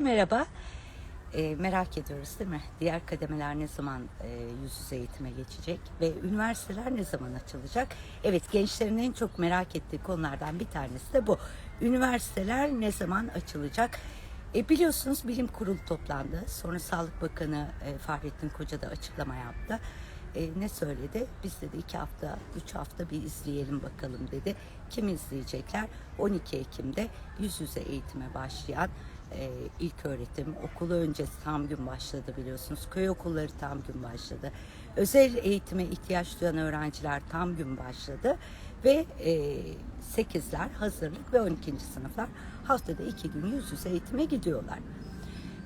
Merhaba. Ee, merak ediyoruz değil mi? Diğer kademeler ne zaman e, yüz yüze eğitime geçecek ve üniversiteler ne zaman açılacak? Evet gençlerin en çok merak ettiği konulardan bir tanesi de bu. Üniversiteler ne zaman açılacak? E, biliyorsunuz bilim kurulu toplandı. Sonra Sağlık Bakanı e, Fahrettin Koca da açıklama yaptı. E, ne söyledi? Biz dedi iki hafta, üç hafta bir izleyelim bakalım dedi. Kim izleyecekler? 12 Ekim'de yüz yüze eğitime başlayan e, ilk öğretim okulu öncesi tam gün başladı biliyorsunuz. Köy okulları tam gün başladı. Özel eğitime ihtiyaç duyan öğrenciler tam gün başladı ve e, 8'ler hazırlık ve 12. sınıflar haftada iki gün yüz yüze eğitime gidiyorlar.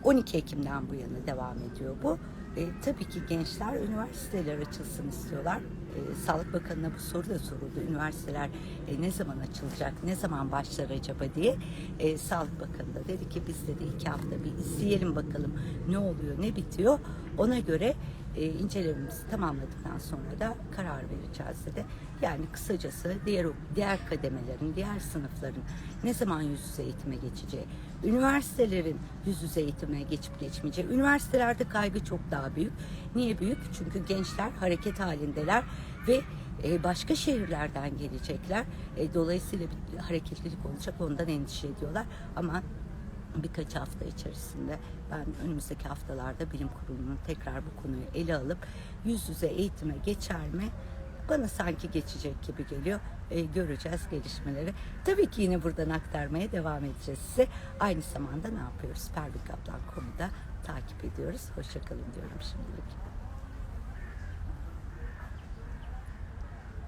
12 Ekim'den bu yana devam ediyor bu. E, tabii ki gençler üniversiteler açılsın istiyorlar. E, Sağlık Bakanı'na bu soru da soruldu. Üniversiteler e, ne zaman açılacak, ne zaman başlar acaba diye. E, Sağlık Bakanı da dedi ki biz dedi iki hafta bir izleyelim bakalım ne oluyor, ne bitiyor. Ona göre e, incelememizi tamamladıktan sonra da karar vereceğiz dedi. Yani kısacası diğer diğer kademelerin, diğer sınıfların ne zaman yüz yüze eğitime geçeceği, üniversitelerin yüz yüze eğitime geçip geçmeyeceği. Üniversitelerde kaygı çok daha büyük. Niye büyük? Çünkü gençler hareket halindeler ve e, başka şehirlerden gelecekler. E, Dolayısıyla bir hareketlilik olacak ondan endişe ediyorlar. Ama birkaç hafta içerisinde ben önümüzdeki haftalarda bilim kurulunun tekrar bu konuyu ele alıp yüz yüze eğitime geçer mi? Bana sanki geçecek gibi geliyor. Ee, göreceğiz gelişmeleri. Tabii ki yine buradan aktarmaya devam edeceğiz size. Aynı zamanda ne yapıyoruz? Pervin Kaplan konuda takip ediyoruz. Hoşçakalın diyorum şimdilik.